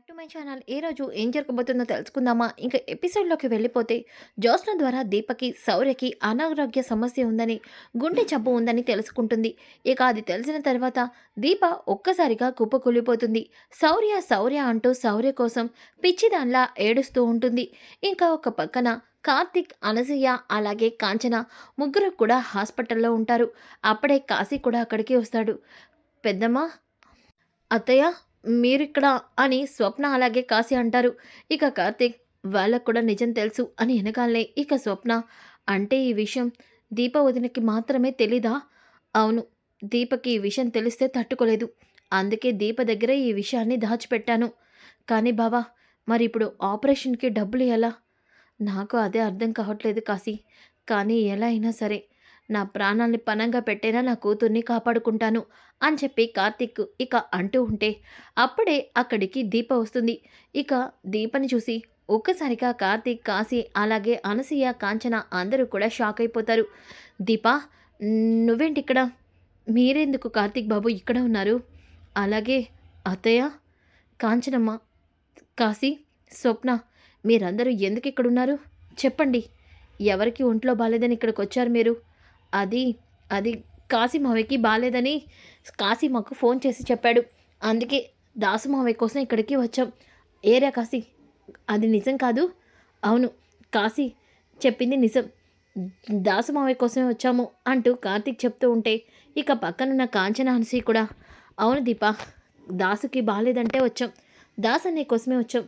Back to my channel ఏ రోజు ఏం జరగబోతుందో తెలుసుకుందామా? ఇంకా ఎపిసోడ్లోకి వెళ్ళిపోతే జ్యోత్స్న ద్వారా దీపకి శౌర్యకి అనారోగ్య సమస్య ఉందని గుండె జబ్బు ఉందని తెలుసుకుంటుంది. ఇక అది తెలిసిన తర్వాత దీప ఒక్కసారిగా కుప్పకూలిపోతుంది. శౌర్య శౌర్య అంటూ శౌర్య కోసం పిచ్చిదాన్లా ఏడుస్తూ ఉంటుంది. ఇంకా ఒక పక్కన కార్తిక్ అనసూయ అలాగే కాంచన ముగ్గురు కూడా హాస్పిటల్లో ఉంటారు. అప్పుడే కాశీ కూడా అక్కడికి వస్తాడు. పెద్దమ్మ అత్తయ్య మీరిక్కడ అని స్వప్న అలాగే కాశీ అంటారు. ఇక కార్తీక్ వాళ్ళకు కూడా నిజం తెలుసు అని వెనకాలనే ఇక స్వప్న అంటే ఈ విషయం దీప వదినకి మాత్రమే తెలీదా? అవును దీపకి ఈ విషయం తెలిస్తే తట్టుకోలేదు. అందుకే దీప దగ్గర ఈ విషయాన్ని దాచిపెట్టాను. కానీ బావా మరి ఇప్పుడు ఆపరేషన్కి డబ్బులు ఎలా? నాకు అదే అర్థం కావట్లేదు కాశీ. కానీ ఎలా అయినా సరే నా ప్రాణాల్ని పనంగా పెట్టేనా నా కూతుర్ని కాపాడుకుంటాను అని చెప్పి కార్తిక్ ఇక అంటూ ఉంటే అప్పుడే అక్కడికి దీప వస్తుంది. ఇక దీపని చూసి ఒక్కసారిగా కార్తీక్ కాశీ అలాగే అనసూయ కాంచన అందరూ కూడా షాక్ అయిపోతారు. దీప నువ్వేంటి ఇక్కడ మీరెందుకు కార్తీక్ బాబు ఇక్కడ ఉన్నారు? అలాగే అత్తయ్య కాంచనమ్మ కాశీ స్వప్న మీరందరూ ఎందుకు ఇక్కడ ఉన్నారు చెప్పండి. ఎవరికి ఒంట్లో బాగాలేదని ఇక్కడికి వచ్చారు మీరు? అది అది కాశీ మావయ్యకి బాగాలేదని కాశీ మాకు ఫోన్ చేసి చెప్పాడు. అందుకే దాసు మావయ్య కోసం ఇక్కడికి వచ్చాం. ఏరా కాశీ? అది నిజం కాదు? అవును కాశీ చెప్పింది నిజం. దాసు మావయ్య కోసమే వచ్చాము అంటూ కార్తీక్ చెప్తూ ఉంటే ఇక పక్కనున్న కాంచన హన్సి కూడా అవును దీప దాసుకి బాగాలేదంటే వచ్చాం. దాస్ అనే కోసమే వచ్చాం.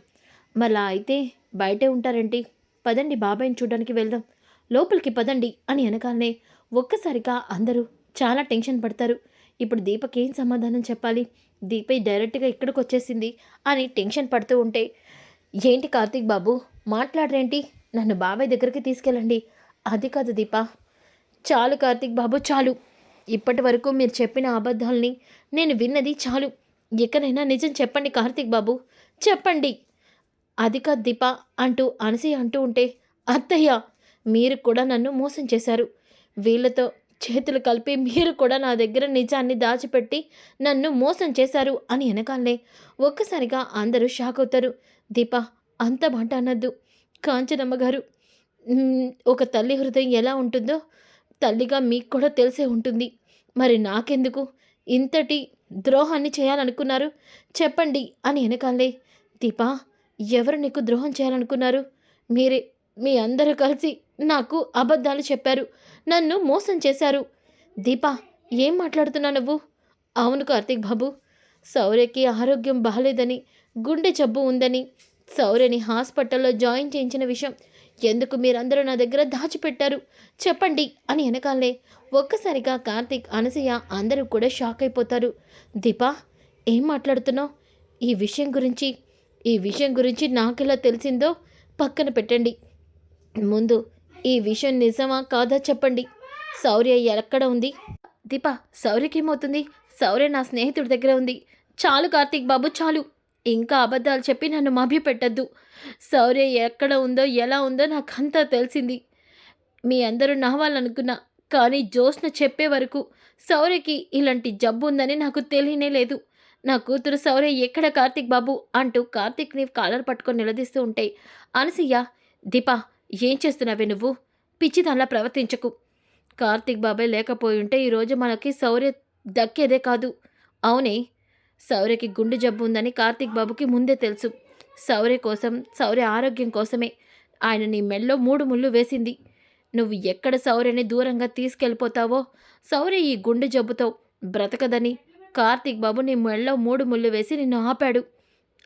మళ్ళా అయితే బయటే ఉంటారంటే? పదండి బాబాయ్ని చూడడానికి వెళ్దాం. లోపలికి పదండి అని వెనకాలనే ఒక్కసారిగా అందరూ చాలా టెన్షన్ పడతారు. ఇప్పుడు దీపకి ఏం సమాధానం చెప్పాలి? దీపై డైరెక్ట్గా ఇక్కడికి వచ్చేసింది అని టెన్షన్ పడుతూ ఉంటే ఏంటి కార్తీక్ బాబు మాట్లాడరేంటి? నన్ను బాబాయ్ దగ్గరికి తీసుకెళ్ళండి. అది కాదు దీప. చాలు కార్తీక్ బాబు చాలు. ఇప్పటి వరకు మీరు చెప్పిన అబద్ధాలని నేను విన్నది చాలు. ఎక్కడైనా నిజం చెప్పండి కార్తీక్ బాబు. చెప్పండి. అది కాదు దీప అంటూ అనసి అంటూ ఉంటే అత్తయ్య మీరు కూడా నన్ను మోసం చేశారు. వీళ్ళతో చేతులు కలిపి మీరు కూడా నా దగ్గర నిజాన్ని దాచిపెట్టి నన్ను మోసం చేశారు అని వెనకాలే ఒక్కసారిగా అందరూ షాక్ అవుతారు. దీప అంత మాట అనద్దు. కాంచనమ్మ గారు ఒక తల్లి హృదయం ఎలా ఉంటుందో తల్లిగా మీకు కూడా తెలిసే ఉంటుంది. మరి నాకెందుకు? ఇంతటి ద్రోహాన్ని చేయాలనుకున్నారు? చెప్పండి అని వెనకాలే దీపా ఎవరు నీకు ద్రోహం చేయాలనుకున్నారు? మీరే మీ అందరూ కలిసి నాకు అబద్ధాలు చెప్పారు. నన్ను మోసం చేశారు. దీపా ఏం మాట్లాడుతున్నా నువ్వు? అవును కార్తీక్ బాబు సౌర్యకి ఆరోగ్యం బాగాలేదని గుండె జబ్బు ఉందని సౌర్యని హాస్పిటల్లో జాయిన్ చేయించిన విషయం ఎందుకు మీరందరూ నా దగ్గర దాచిపెట్టారు? చెప్పండి అని వెనకాలే ఒక్కసారిగా కార్తీక్ అనసూయ అందరూ కూడా షాక్ అయిపోతారు. దీపా ఏం మాట్లాడుతున్నావు? ఈ విషయం గురించి ఈ విషయం గురించి నాకెలా తెలిసిందో పక్కన పెట్టండి. ముందు ఈ విషయం నిజమా కాదా చెప్పండి? శౌర్య ఎక్కడ ఉంది? దీప శౌర్యకేమవుతుంది శౌర్య నా స్నేహితుడి దగ్గర ఉంది. చాలు కార్తీక్ బాబు చాలు. ఇంకా అబద్ధాలు చెప్పి నన్ను మభ్యపెట్టద్దు. శౌర్య ఎక్కడ ఉందో ఎలా ఉందో నాకంతా తెలిసింది. మీ అందరూ నవ్వాలనుకున్నా కానీ జోష్న చెప్పే వరకు శౌర్యకి ఇలాంటి జబ్బు ఉందని నాకు తెలియనే లేదు. నా కూతురు శౌర్య ఎక్కడ కార్తీక్ బాబు అంటూ కార్తీక్ని కాలర్ పట్టుకొని నిలదీస్తూ ఉంటే అనసయ్య దీపా ఏం చేస్తున్నావే నువ్వు? పిచ్చిదానిలా ప్రవర్తించకు. కార్తీక్ బాబాయ్ లేకపోయి ఉంటే ఈరోజు మనకి శౌర్య దక్కేదే కాదు. అవునే శౌర్యకి గుండె జబ్బు ఉందని కార్తిక్ బాబుకి ముందే తెలుసు. శౌర్య కోసం శౌర్య ఆరోగ్యం కోసమే ఆయన నీ మెల్లో మూడు ముళ్ళు వేసింది. నువ్వు ఎక్కడ శౌర్యని దూరంగా తీసుకెళ్ళిపోతావో? శౌర్య ఈ గుండె జబ్బుతో బ్రతకదని కార్తీక్ బాబు నీ మెళ్ళో మూడు ముళ్ళు వేసి నిన్ను ఆపాడు.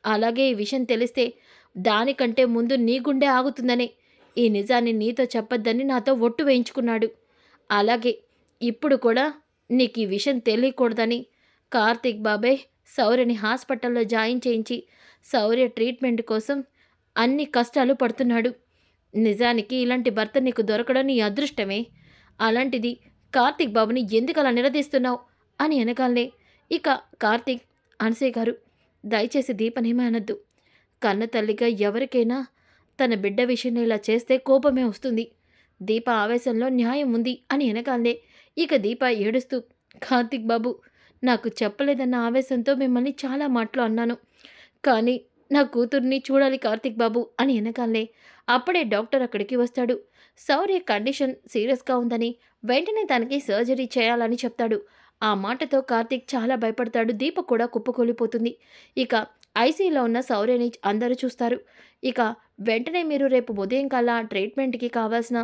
అలాగే ఈ విషయం తెలిస్తే దానికంటే ముందు నీ గుండె ఆగుతుందనే ఈ నిజాన్ని నీతో చెప్పొద్దని నాతో ఒట్టు వేయించుకున్నాడు. అలాగే ఇప్పుడు కూడా నీకు ఈ విషయం తెలియకూడదని కార్తీక్ బాబాయ్ శౌర్యని హాస్పిటల్లో జాయిన్ చేయించి శౌర్య ట్రీట్మెంట్ కోసం అన్ని కష్టాలు పడుతున్నాడు. నిజానికి ఇలాంటి భర్త నీకు దొరకడం నీ అదృష్టమే. అలాంటిది కార్తీక్ బాబుని ఎందుకు అలా నిలదీస్తున్నావు? అని వెనకాలనే ఇక కార్తీక్ అనసే గారు దయచేసి దీపనేమీ అనద్దు. కన్న తల్లిగా ఎవరికైనా తన బిడ్డ విషయంలో ఇలా చేస్తే కోపమే వస్తుంది. దీప ఆవేశంలో న్యాయం ఉంది అని వెనకాలే ఇక దీప ఏడుస్తూ కార్తిక్ బాబు నాకు చెప్పలేదన్న ఆవేశంతో మిమ్మల్ని చాలా మాటలు అన్నాను. కానీ నా కూతుర్ని చూడాలి కార్తిక్ బాబు అని వెనకాలే అప్పుడే డాక్టర్ అక్కడికి వస్తాడు. సౌర్య కండిషన్ సీరియస్గా ఉందని వెంటనే తనకి సర్జరీ చేయాలని చెప్తాడు. ఆ మాటతో కార్తీక్ చాలా భయపడతాడు. దీప కూడా కుప్పకూలిపోతుంది. ఇక ఐసీలో ఉన్న శౌర్యని అందరూ చూస్తారు. ఇక వెంటనే మీరు రేపు ఉదయం కల్లా ట్రీట్మెంట్కి కావాల్సిన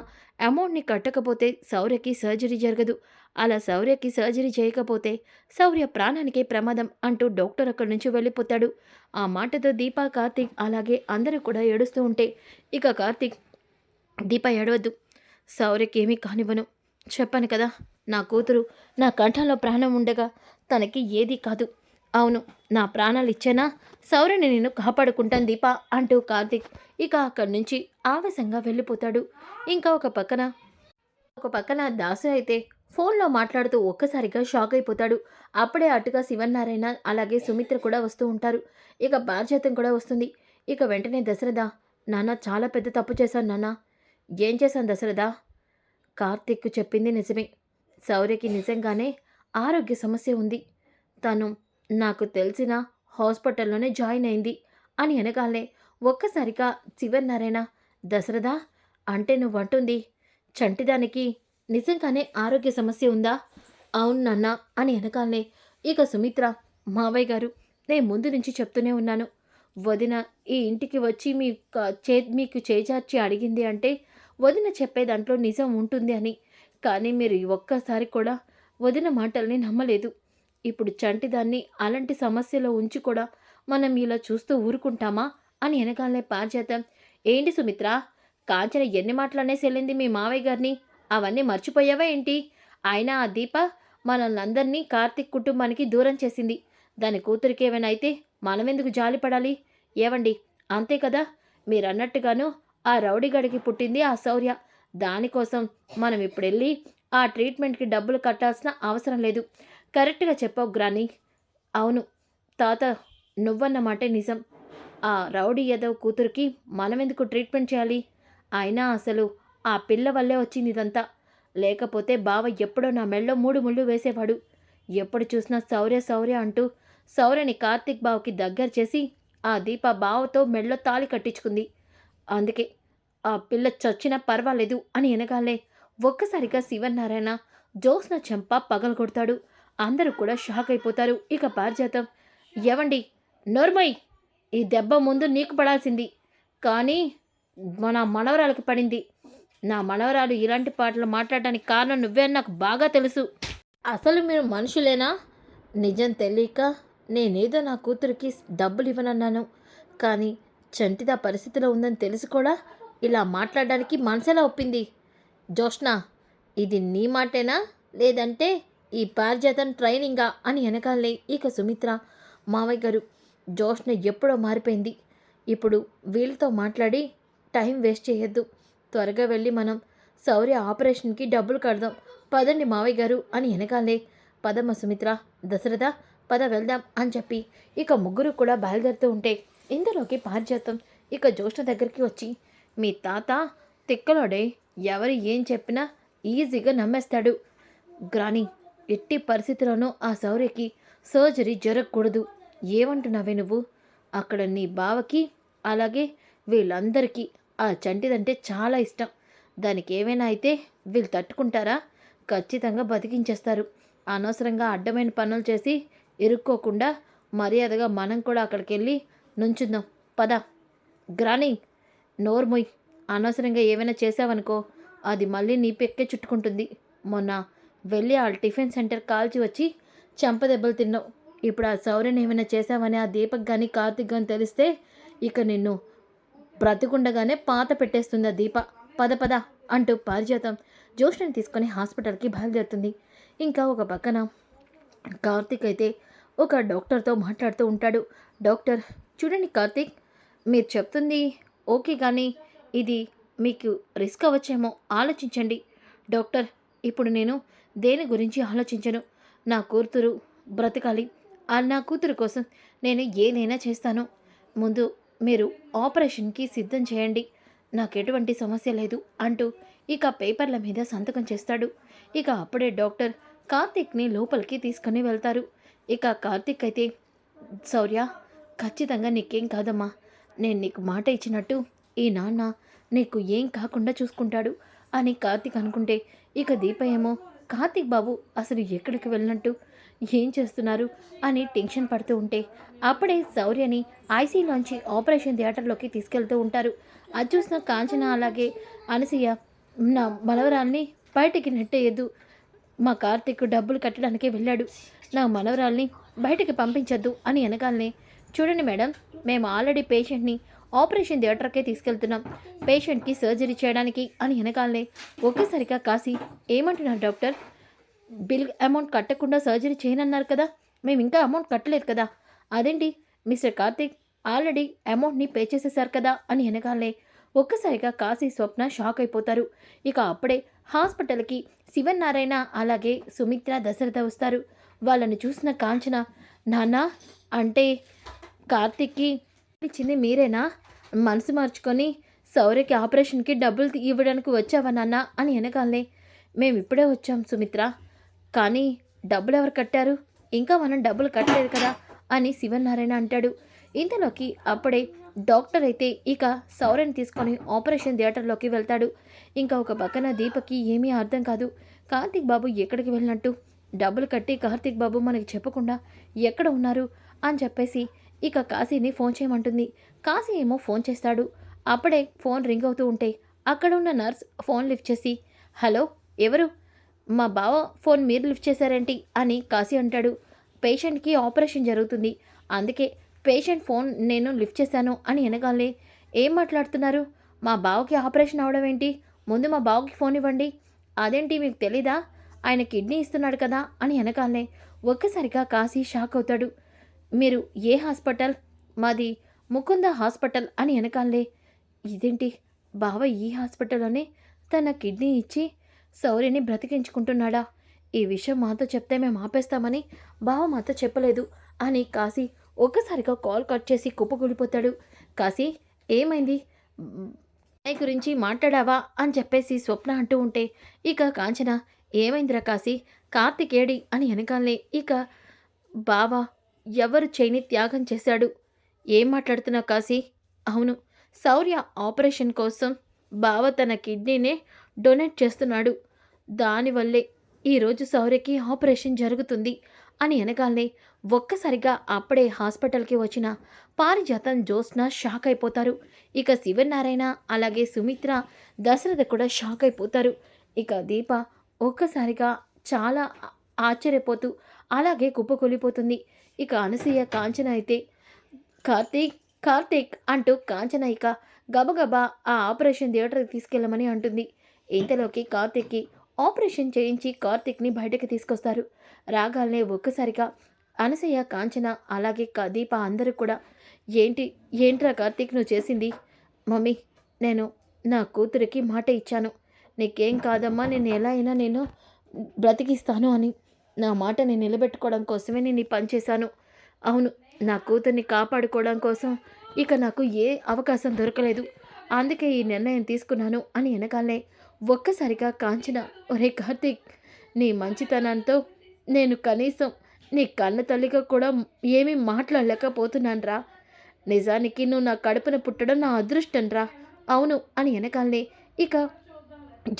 అమౌంట్ని కట్టకపోతే శౌర్యకి సర్జరీ జరగదు. అలా శౌర్యకి సర్జరీ చేయకపోతే శౌర్య ప్రాణానికే ప్రమాదం అంటూ డాక్టర్ అక్కడి నుంచి వెళ్ళిపోతాడు. ఆ మాటతో దీప కార్తీక్ అలాగే అందరూ కూడా ఏడుస్తూ ఉంటే ఇక కార్తీక్ దీప ఏడవద్దు. శౌర్యకి ఏమీ కానివ్వను. చెప్పాను కదా నా కూతురు నా కంఠంలో ప్రాణం ఉండగా తనకి ఏదీ కాదు. అవును నా ప్రాణాలు ఇచ్చేనా శౌర్యని నేను కాపాడుకుంటాను దీప అంటూ కార్తీక్ ఇక అక్కడి నుంచి ఆవేశంగా వెళ్ళిపోతాడు. ఇంకా ఒక పక్కన ఒక పక్కన దాసు అయితే ఫోన్లో మాట్లాడుతూ ఒక్కసారిగా షాక్ అయిపోతాడు. అప్పుడే అటుగా శివన్నారాయణ అలాగే సుమిత్ర కూడా వస్తూ ఉంటారు. ఇక బాధ్యతం కూడా వస్తుంది. ఇక వెంటనే దశరథ నాన్న చాలా పెద్ద తప్పు చేశాను నాన్న. ఏం చేశాను దశరథ? కార్తిక్ చెప్పింది నిజమే. శౌర్యకి నిజంగానే ఆరోగ్య సమస్య ఉంది. తను నాకు తెలిసిన హాస్పిటల్లోనే జాయిన్ అయింది అని అనగాలే ఒక్కసారిగా శివన్నారాయణ దశరథ అంటే నువ్వంటుంది? చంటిదానికి నిజంగానే ఆరోగ్య సమస్య ఉందా? అవును నాన్న అని వెనకాలనే ఇక సుమిత్ర మావయ్య గారు నేను ముందు నుంచి చెప్తూనే ఉన్నాను. వదిన ఈ ఇంటికి వచ్చి మీ చే మీకు చేజార్చి అడిగింది అంటే వదిన చెప్పే దాంట్లో నిజం ఉంటుంది అని. కానీ మీరు ఒక్కసారి కూడా వదిన మాటల్ని నమ్మలేదు. ఇప్పుడు చంటిదాన్ని అలాంటి సమస్యలో ఉంచి కూడా మనం ఇలా చూస్తూ ఊరుకుంటామా అని వెనకాలనే పారిచేద్దాం ఏంటి సుమిత్ర? కాంచన ఎన్ని మాటలనేసి వెళ్ళింది మీ మావయ్య గారిని? అవన్నీ మర్చిపోయావా ఏంటి? అయినా ఆ దీప మనల్ని అందరినీ కార్తిక్ కుటుంబానికి దూరం చేసింది. దాని కూతురికి ఏమైనా అయితే మనమెందుకు జాలిపడాలి ఏవండి అంతే కదా? మీరన్నట్టుగాను ఆ రౌడీగడికి పుట్టింది ఆ శౌర్య. దానికోసం మనం ఇప్పుడు వెళ్ళి ఆ ట్రీట్మెంట్కి డబ్బులు కట్టాల్సిన అవసరం లేదు. కరెక్ట్గా చెప్పావు గ్రాని. అవును. తాత నువ్వన్నమాటే నిజం. ఆ రౌడీ యాదవ్ కూతురికి మనమెందుకు ట్రీట్మెంట్ చేయాలి? అయినా అసలు ఆ పిల్ల వల్లే వచ్చింది ఇదంతా. లేకపోతే బావ ఎప్పుడో నా మెళ్ళో మూడు ముళ్ళు వేసేవాడు. ఎప్పుడు చూసినా శౌర్య శౌర్య అంటూ శౌర్యని కార్తిక్ బావకి దగ్గర చేసి ఆ దీప బావతో మెళ్ళో తాళి కట్టించుకుంది. అందుకే ఆ పిల్ల చచ్చినా పర్వాలేదు అని ఎనగాలే. ఒక్కసారిగా శివనారాయణ జోస్న చెంప పగలగొడతాడు. అందరూ కూడా షాక్ అయిపోతారు. ఇక పారిజాతం. ఎవండి నోర్మయ్ ఈ దెబ్బ ముందు నీకు పడాల్సింది. కానీ మన మనవరాలకు పడింది. నా మనవరాలు ఇలాంటి పాటలు మాట్లాడడానికి కారణం నువ్వే నాకు బాగా తెలుసు. అసలు మీరు మనుషులేనా? నిజం తెలియక నేనేదో నా కూతురికి డబ్బులు ఇవ్వనన్నాను. కానీ చంటిదా పరిస్థితిలో ఉందని తెలిసి కూడా ఇలా మాట్లాడడానికి మనసెలా ఒప్పింది. జోష్న ఇది నీ మాటేనా? లేదంటే ఈ పారిజాతం ట్రైనింగా అని వెనకాలే ఇక సుమిత్ర. మావయ్య గారు జోష్న ఎప్పుడో మారిపోయింది. ఇప్పుడు వీళ్ళతో మాట్లాడి టైం వేస్ట్ చేయొద్దు. త్వరగా వెళ్ళి మనం శౌర్య ఆపరేషన్కి డబ్బులు కడదాం. పదండి మావయ్య గారు అని వెనకాలే పదమ్మ సుమిత్ర దశరథ పద వెళ్దాం అని చెప్పి ఇక ముగ్గురు కూడా బయలుదేరుతూ ఉంటే ఇందులోకి పారిజాతం ఇక జ్యోష్ణ దగ్గరికి వచ్చి మీ తాత తిక్కలోడే ఎవరు ఏం చెప్పినా ఈజీగా నమ్మేస్తాడు. గ్రాని ఎట్టి పరిస్థితుల్లోనూ ఆ శౌర్యకి సర్జరీ జరగకూడదు. ఏమంటున్నావే నువ్వు? అక్కడ నీ బావకి అలాగే వీళ్ళందరికీ ఆ చంటిదంటే చాలా ఇష్టం. దానికి ఏమైనా అయితే వీళ్ళు తట్టుకుంటారా? ఖచ్చితంగా బతికించేస్తారు. అనవసరంగా అడ్డమైన పనులు చేసి ఇరుక్కోకుండా మర్యాదగా మనం కూడా అక్కడికి వెళ్ళి నుంచుందాం. పద. గ్రాని నోర్మొయ్. అనవసరంగా ఏమైనా చేసావనుకో అది మళ్ళీ నీ పెక్కే చుట్టుకుంటుంది. మొన్న వెళ్ళి ఆ టిఫిన్ సెంటర్ కాల్చి వచ్చి చెంపదెబ్బలు తిన్నావు. ఇప్పుడు ఆ సౌర్యని ఏమైనా చేశావని ఆ దీపక్ కానీ కార్తిక్ కానీ తెలిస్తే ఇక నిన్ను బ్రతికుండగానే పాత పెట్టేస్తుంది ఆ దీప. పద పద అంటూ పారిజాతం జోష్ని తీసుకొని హాస్పిటల్కి బయలుదేరుతుంది. ఇంకా ఒక పక్కన కార్తిక్ అయితే ఒక డాక్టర్తో మాట్లాడుతూ ఉంటాడు. డాక్టర్ చూడండి కార్తిక్ మీరు చెప్తుంది ఓకే కానీ ఇది మీకు రిస్క్ అవ్వచ్చేమో ఆలోచించండి. డాక్టర్ ఇప్పుడు నేను దేని గురించి ఆలోచించను? నా కూతురు బ్రతకాలి. ఆ నా కూతురు కోసం నేను ఏదైనా చేస్తాను. ముందు మీరు ఆపరేషన్కి సిద్ధం చేయండి. నాకు ఎటువంటి సమస్య లేదు అంటూ ఇక పేపర్ల మీద సంతకం చేస్తాడు. ఇక అప్పుడే డాక్టర్ కార్తిక్ని లోపలికి తీసుకుని వెళ్తారు. ఇక కార్తిక్ అయితే శౌర్య ఖచ్చితంగా నీకేం కాదమ్మా. నేను నీకు మాట ఇచ్చినట్టు ఈ నాన్న నీకు ఏం కాకుండా చూసుకుంటాడు అని కార్తీక్ అనుకుంటే ఇక దీప ఏమో కార్తీక్ బాబు అసలు ఎక్కడికి వెళ్ళినట్టు? ఏం చేస్తున్నారు? అని టెన్షన్ పడుతూ ఉంటే అప్పుడే శౌర్యని ఐసీలోంచి ఆపరేషన్ థియేటర్లోకి తీసుకెళ్తూ ఉంటారు. అది చూసిన కాంచన అలాగే అనసూయ నా మనవరాల్ని బయటికి నెట్టేయద్దు. మా కార్తీక్ డబ్బులు కట్టడానికే వెళ్ళాడు. నా మనవరాల్ని బయటికి పంపించద్దు అని వెనకాలనే చూడండి మేడం మేము ఆల్రెడీ పేషెంట్ని ఆపరేషన్ థియేటర్కే తీసుకెళ్తున్నాం. పేషెంట్కి సర్జరీ చేయడానికి అని వెనకాలనే ఒకేసారిగా కాసి ఏమంటున్నారు డాక్టర్? బిల్ అమౌంట్ కట్టకుండా సర్జరీ చేయనన్నారు కదా? మేము ఇంకా అమౌంట్ కట్టలేదు కదా? అదేంటి? మిస్టర్ కార్తీక్ ఆల్రెడీ అమౌంట్ని పే చేసేశారు కదా? అని వెనకాలనే ఒక్కసారిగా కాశీ స్వప్న షాక్ అయిపోతారు. ఇక అప్పుడే హాస్పిటల్కి శివనారాయణ అలాగే సుమిత్ర దశరథ వస్తారు. వాళ్ళని చూసిన కాంచన నాన్న అంటే కార్తీక్కి ఇచ్చింది మీరేనా? మనసు మార్చుకొని సౌర్యకి ఆపరేషన్కి డబ్బులు ఇవ్వడానికి వచ్చావా నాన్న? అని వెనకాలనే మేము ఇప్పుడే వచ్చాం సుమిత్ర కానీ డబ్బులు ఎవరు కట్టారు? ఇంకా మనం డబ్బులు కట్టలేదు కదా? అని శివనారాయణ అంటాడు. ఇంతలోకి అప్పుడే డాక్టర్ అయితే ఇక సౌర్యని తీసుకొని ఆపరేషన్ థియేటర్లోకి వెళ్తాడు. ఇంకా ఒక పక్కన దీపకి ఏమీ అర్థం కాదు. కార్తీక్ బాబు ఎక్కడికి వెళ్ళినట్టు? డబ్బులు కట్టి కార్తీక్ బాబు మనకి చెప్పకుండా ఎక్కడ ఉన్నారు? అని చెప్పేసి ఇక కాశీని ఫోన్ చేయమంటుంది. కాశీ ఏమో ఫోన్ చేస్తాడు. అప్పుడే ఫోన్ రింగ్ అవుతూ ఉంటే అక్కడ ఉన్న నర్స్ ఫోన్ లిఫ్ట్ చేసి హలో ఎవరు? మా బావ ఫోన్ మీరు లిఫ్ట్ చేశారేంటి? అని కాశీ అంటాడు. పేషెంట్కి ఆపరేషన్ జరుగుతుంది. అందుకే పేషెంట్ ఫోన్ నేను లిఫ్ట్ చేశాను అని వెనకాలే ఏం మాట్లాడుతున్నారు? మా బావకి ఆపరేషన్ అవడం ఏంటి? ముందు మా బావకి ఫోన్ ఇవ్వండి. అదేంటి మీకు తెలీదా? ఆయన కిడ్నీ ఇస్తున్నాడు కదా అని వెనకాలనే ఒక్కసారిగా కాశీ షాక్ అవుతాడు. మీరు ఏ హాస్పిటల్? మాది ముకుంద హాస్పిటల్ అని వెనకాలే ఇదేంటి? బావ ఈ హాస్పిటల్లోనే తన కిడ్నీ ఇచ్చి సౌర్యని బ్రతికించుకుంటున్నాడా? ఈ విషయం మాతో చెప్తే మేము ఆపేస్తామని బావ మాతో చెప్పలేదు. అని కాశీ ఒక్కసారిగా కాల్ కట్ చేసి కుప్పకూలిపోతాడు. కాశీ ఏమైంది? అమ్మాయి గురించి మాట్లాడావా? అని చెప్పేసి స్వప్న అంటూ ఉంటే ఇక కాంచన ఏమైందిరా కాశీ? కార్తికేడి అని వెనకాలనే ఇక బావా ఎవరు చేయిని త్యాగం చేశాడు? ఏం మాట్లాడుతున్నావు కాశీ? అవును శౌర్య ఆపరేషన్ కోసం బావ తన కిడ్నీనే డొనేట్ చేస్తున్నాడు. దానివల్లే ఈరోజు శౌర్యకి ఆపరేషన్ జరుగుతుంది అని అనగానే ఒక్కసారిగా అప్పుడే హాస్పిటల్కి వచ్చిన పారిజాతం జ్యోత్స్న షాక్ అయిపోతారు. ఇక శివనారాయణ అలాగే సుమిత్ర దశరథ కూడా షాక్ అయిపోతారు. ఇక దీప ఒక్కసారిగా చాలా ఆశ్చర్యపోతూ అలాగే కుప్పకూలిపోతుంది. ఇక అనసూయ కాంచన అయితే కార్తీక్ కార్తీక్ అంటూ కాంచన ఇక గబగబా ఆ ఆపరేషన్ థియేటర్కి తీసుకెళ్ళమని అంటుంది. ఇంతలోకి కార్తీక్కి ఆపరేషన్ చేయించి కార్తీక్ని బయటకు తీసుకొస్తారు. రాగాలనే ఒక్కసారిగా అనసయ్య కాంచన అలాగే దీప అందరూ కూడా ఏంటి ఏంట్రా కార్తీక్ నువ్వు చేసింది? మమ్మీ నేను నా కూతురికి మాట ఇచ్చాను. నీకేం కాదమ్మా నేను ఎలా అయినా నేను బ్రతికిస్తాను అని నా మాటని నిలబెట్టుకోవడం కోసమే నేను ఈ పని చేశాను. అవును నా కూతుర్ని కాపాడుకోవడం కోసం ఇక నాకు ఏ అవకాశం దొరకలేదు. అందుకే ఈ నిర్ణయం తీసుకున్నాను అని వెనకాలనే ఒక్కసారిగా కాంచన ఒరే కార్తీక్ నీ మంచితనంతో నేను కనీసం నీ కన్న తల్లిగా కూడా ఏమీ మాట్లాడలేకపోతున్నానురా. నిజానికి నువ్వు నా కడుపున పుట్టడం నా అదృష్టం రా అవును అని వెనకాలనే ఇక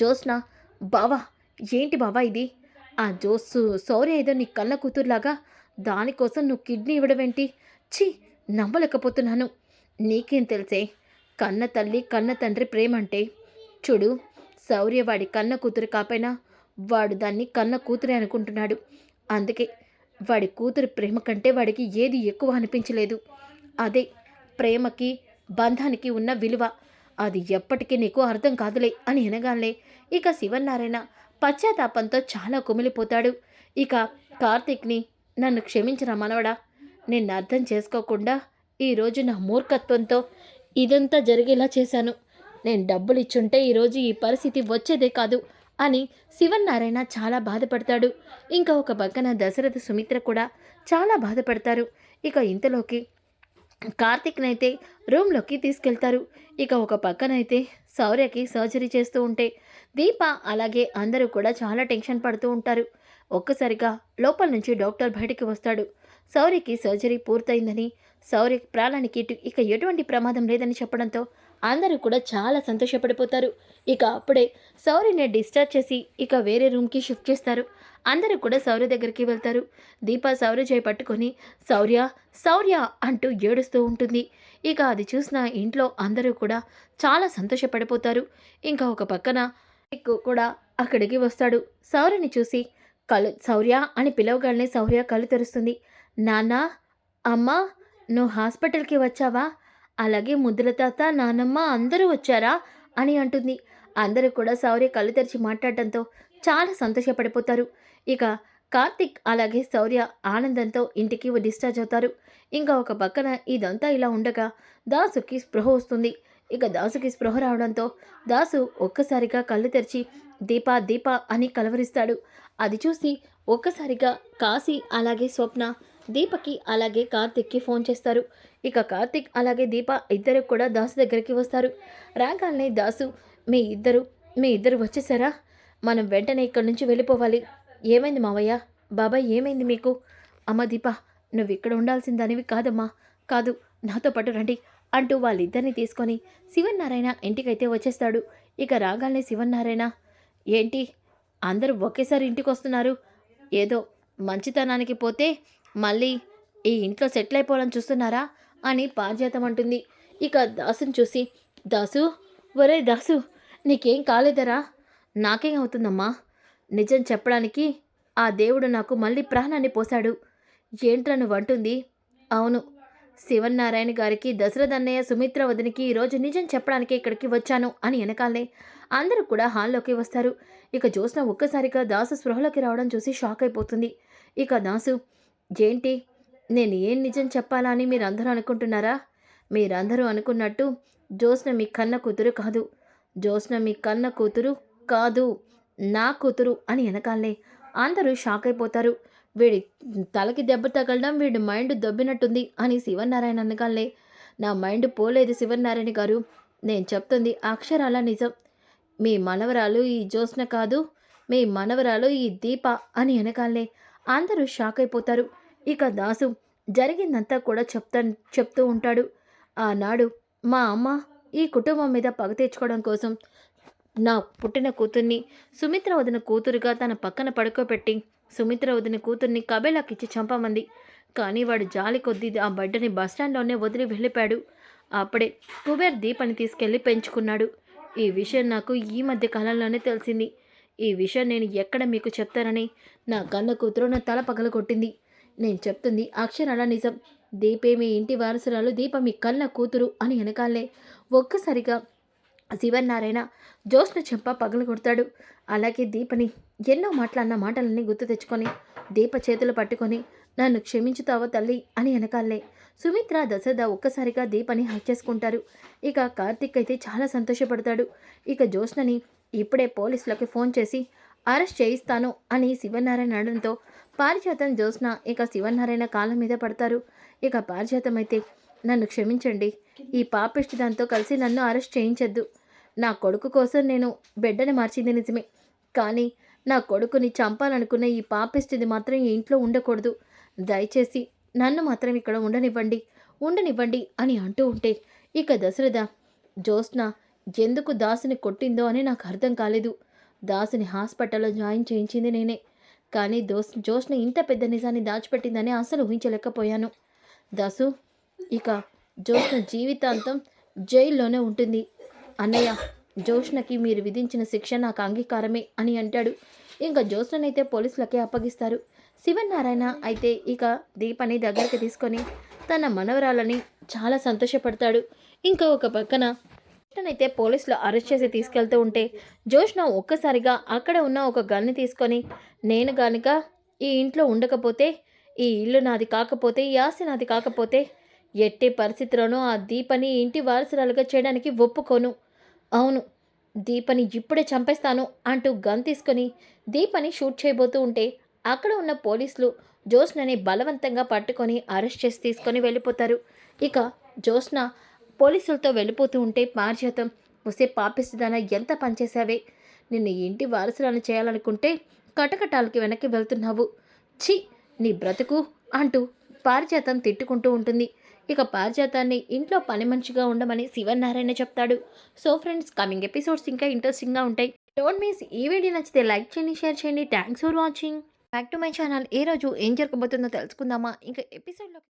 జోస్న బావా ఏంటి బావా ఇది? ఆ జోస్సు సౌర్య ఏదో నీ కళ్ళ కూతురులాగా దానికోసం నువ్వు కిడ్నీ ఇవ్వడమేంటి? ఛీ నమ్మలేకపోతున్నాను. నీకేం తెలిసే? కన్న తల్లి కన్న తండ్రి ప్రేమ అంటే చూడు శౌర్య వాడి కన్న కూతురు కాపైనా వాడు దాన్ని కన్న కూతురే అనుకుంటున్నాడు. అందుకే వాడి కూతురు ప్రేమ కంటే వాడికి ఏది ఎక్కువ అనిపించలేదు. అదే ప్రేమకి బంధానికి ఉన్న విలువ. అది ఎప్పటికీ నీకు అర్థం కాదులే అని అనగానే ఇక శివనారాయణ పశ్చాత్తాపంతో చాలా కుమిలిపోతాడు. ఇక కార్తీక్ని నన్ను క్షమించరా మనవడా నిన్ను అర్థం చేసుకోకుండా ఈరోజు నా మూర్ఖత్వంతో ఇదంతా జరిగేలా చేశాను. నేను డబ్బులు ఇచ్చుంటే ఈరోజు ఈ పరిస్థితి వచ్చేదే కాదు అని శివన్నారాయణ చాలా బాధపడతాడు. ఇంకా ఒక పక్కన దశరథ సుమిత్ర కూడా చాలా బాధపడతారు. ఇక ఇంతలోకి కార్తిక్నైతే రూమ్లోకి తీసుకెళ్తారు. ఇక ఒక పక్కనైతే శౌర్యకి సర్జరీ చేస్తూ ఉంటే దీప అలాగే అందరూ కూడా చాలా టెన్షన్ పడుతూ ఉంటారు. ఒక్కసారిగా లోపల నుంచి డాక్టర్ బయటికి వస్తాడు. శౌర్యకి సర్జరీ పూర్తయిందని సౌర్య ప్రాణానికి ఇటు ఇక ఎటువంటి ప్రమాదం లేదని చెప్పడంతో అందరూ కూడా చాలా సంతోషపడిపోతారు. ఇక అప్పుడే శౌర్యని డిశ్చార్జ్ చేసి ఇక వేరే రూమ్కి షిఫ్ట్ చేస్తారు. అందరూ కూడా సౌర్య దగ్గరికి వెళ్తారు. దీప శౌర్య చేయి పట్టుకొని శౌర్య శౌర్య అంటూ ఏడుస్తూ ఉంటుంది. ఇక అది చూసిన ఇంట్లో అందరూ కూడా చాలా సంతోషపడిపోతారు. ఇంకా ఒక పక్కన కూడా అక్కడికి వస్తాడు. సౌర్యని చూసి కళ్ళు శౌర్య అని పిలవగానే సౌర్య కళ్ళు తెరుస్తుంది. నాన్న అమ్మా నువ్వు హాస్పిటల్కి వచ్చావా? అలాగే ముద్దుల తాత నానమ్మ అందరూ వచ్చారా? అని అంటుంది. అందరూ కూడా శౌర్య కళ్ళు తెరిచి మాట్లాడటంతో చాలా సంతోషపడిపోతారు. ఇక కార్తిక్ అలాగే శౌర్య ఆనందంతో ఇంటికి డిశ్చార్జ్ అవుతారు. ఇంకా ఒక పక్కన ఇదంతా ఇలా ఉండగా దాసుకి స్పృహ వస్తుంది. ఇక దాసుకి స్పృహ రావడంతో దాసు ఒక్కసారిగా కళ్ళు తెరిచి దీప దీప అని కలవరిస్తాడు. అది చూసి ఒక్కసారిగా కాశీ అలాగే స్వప్న దీపకి అలాగే కార్తిక్కి ఫోన్ చేస్తారు. ఇక కార్తిక్ అలాగే దీప ఇద్దరు కూడా దాసు దగ్గరికి వస్తారు. రాగానే దాసు మీ ఇద్దరు మీ ఇద్దరు వచ్చేసారా? మనం వెంటనే ఇక్కడి నుంచి వెళ్ళిపోవాలి. ఏమైంది మావయ్య? బాబాయ్ ఏమైంది మీకు? అమ్మ దీప నువ్వు ఇక్కడ ఉండాల్సిందనివి కాదమ్మా. కాదు నాతో పాటు రండి. అంటూ వాళ్ళిద్దరిని తీసుకొని శివన్నారాయణ ఇంటికైతే వచ్చేస్తాడు. ఇక రాగానే శివన్నారాయణ ఏంటి? అందరూ ఒకేసారి ఇంటికి వస్తున్నారు ఏదో మంచితనానికి పోతే మళ్ళీ ఈ ఇంట్లో సెటిల్ అయిపోవాలని చూస్తున్నారా? అని పారిజాతం అంటుంది. ఇక దాసుని చూసి దాసు ఒరే దాసు నీకేం కాలేదరా? నాకేం అవుతుందమ్మా? నిజం చెప్పడానికి ఆ దేవుడు నాకు మళ్ళీ ప్రాణాన్ని పోశాడు. ఏంట్రా నువ్వు అంటుంది అవును శివన్నారాయణ గారికి దశరథ అన్నయ్య సుమిత్ర వదినికి ఈరోజు నిజం చెప్పడానికి ఇక్కడికి వచ్చాను అని వెనకాలే. అందరూ కూడా హాల్లోకి వస్తారు. ఇక జ్యోత్స్న ఒక్కసారిగా దాసు స్పృహలోకి రావడం చూసి షాక్ అయిపోతుంది. ఇక దాసు ఏంటి? నేను ఏం నిజం చెప్పాలా అని మీరందరూ అనుకుంటున్నారా? మీరందరూ అనుకున్నట్టు జ్యోత్స్న మీ కన్న కూతురు కాదు. జ్యోత్స్న మీ కన్న కూతురు కాదు. నా కూతురు అని వెనకాలే. అందరూ షాక్ అయిపోతారు. వీడి తలకి దెబ్బ తగలడం వీడి మైండ్ దొబ్బినట్టుంది అని శివనారాయణ అనగాలే నా మైండ్ పోలేదు శివనారాయణ గారు. నేను చెప్తుంది అక్షరాల నిజం. మీ మనవరాలు ఈ జ్యోత్స్న కాదు మీ మనవరాలు ఈ దీప అని వెనకాలే అందరూ షాక్ అయిపోతారు. ఇక దాసు జరిగిందంతా కూడా చెప్తా చెప్తూ ఉంటాడు. ఆనాడు మా అమ్మ ఈ కుటుంబం మీద పగ తీర్చుకోవడం కోసం నా పుట్టిన కూతుర్ని సుమిత్ర వదిన కూతురుగా తన పక్కన పడుకోబెట్టి సుమిత్ర వదిన కూతుర్ని కబేలాకిచ్చి చంపమంది. కానీ వాడు జాలి కొద్దీ ఆ బడ్డని బస్టాండ్లోనే వదిలి వెళ్ళిపోయాడు. అప్పుడే కుబేర్ దీపని తీసుకెళ్ళి పెంచుకున్నాడు. ఈ విషయం నాకు ఈ మధ్య కాలంలోనే తెలిసింది. ఈ విషయం నేను ఎక్కడ మీకు చెప్తానని నా కన్న కూతురు నా తల పగల కొట్టింది నేను చెప్తుంది అక్షరాల నిజం. దీపే మీ ఇంటి వారసురాలు దీప మీ కన్న కూతురు అని వెనకాలే. ఒక్కసారిగా శివనారాయణ జోష్న చెంప పగలు కొడతాడు అలాగే దీపని ఎన్నో మాటలన్న మాటలన్నీ గుర్తు తెచ్చుకొని దీప చేతులు పట్టుకొని నన్ను క్షమించుతావో తల్లి? అని వెనకాలే. సుమిత్ర దశరథ ఒక్కసారిగా దీపని హక్ చేసుకుంటారు. ఇక కార్తిక్ అయితే చాలా సంతోషపడతాడు. ఇక జ్యోత్స్నని ఇప్పుడే పోలీసులకు ఫోన్ చేసి అరెస్ట్ చేయిస్తాను అని శివనారాయణ అనడంతో పారిజాతం జ్యోత్స్న ఇక శివనారాయణ కాళ్ళ మీద పడతారు. ఇక పారిజాతం అయితే నన్ను క్షమించండి. ఈ పాపిష్టి దాంతో కలిసి నన్ను అరెస్ట్ చేయించొద్దు. నా కొడుకు కోసం నేను బిడ్డని మార్చింది నిజమే. కానీ నా కొడుకుని చంపాలనుకున్న ఈ పాపిస్థితి మాత్రం ఈ ఇంట్లో ఉండకూడదు. దయచేసి నన్ను మాత్రం ఇక్కడ ఉండనివ్వండి ఉండనివ్వండి అని అంటూ ఉంటే ఇక దశరథ జ్యోత్స్న ఎందుకు దాసుని కొట్టిందో అని నాకు అర్థం కాలేదు. దాసుని హాస్పిటల్లో జాయిన్ చేయించింది నేనే. కానీ దోస్ జోష్న ఇంత పెద్ద నిజాన్ని దాచిపెట్టిందని అసలు ఊహించలేకపోయాను. దాసు ఇక జోష్న జీవితాంతం జైల్లోనే ఉంటుంది. అన్నయ్య జోష్నకి మీరు విధించిన శిక్ష నాకు అంగీకారమే అని అంటాడు. ఇంకా జోష్ననైతే పోలీసులకే అప్పగిస్తారు. శివనారాయణ అయితే ఇక దీపని దగ్గరికి తీసుకొని తన మనవరాలని చాలా సంతోషపడతాడు. ఇంకా ఒక పక్కన అయితే పోలీసులు అరెస్ట్ చేసి తీసుకెళ్తూ ఉంటే జోష్న ఒక్కసారిగా అక్కడ ఉన్న ఒక గన్ని తీసుకొని నేను గనుక ఈ ఇంట్లో ఉండకపోతే ఈ ఇల్లు నాది కాకపోతే ఈ ఆస్తి నాది కాకపోతే ఎట్టి పరిస్థితిలోనూ ఆ దీపని ఇంటి వారసురాలుగా చేయడానికి ఒప్పుకోను. అవును దీపని ఇప్పుడే చంపేస్తాను అంటూ గన్ తీసుకొని దీపని షూట్ చేయబోతూ ఉంటే అక్కడ ఉన్న పోలీసులు జోస్నని బలవంతంగా పట్టుకొని అరెస్ట్ చేసి తీసుకొని వెళ్ళిపోతారు. ఇక జోస్న పోలీసులతో వెళ్ళిపోతూ ఉంటే పారిజాతం వస్తే పాపిస్తుందన ఎంత పనిచేశావే నిన్ను ఇంటి వారసులను చేయాలనుకుంటే కటకటాలకి వెనక్కి వెళ్తున్నావు. ఛీ నీ బ్రతుకు అంటూ పారిజాతం తిట్టుకుంటూ ఉంటుంది. ఇక పారిజాతాన్ని ఇంట్లో పని మంచిగా ఉండమని శివనారాయణ చెప్తాడు. సో ఫ్రెండ్స్ కమింగ్ ఎపిసోడ్స్ ఇంకా ఇంట్రెస్టింగ్గా ఉంటాయి. డోంట్ మిస్ ఈ వీడియో నచ్చితే లైక్ చేయండి షేర్ చేయండి. Thanks for watching back to my channel ఏ రోజు ఏం జరగబోతుందో తెలుసుకుందామా? ఇంకా ఎపిసోడ్లో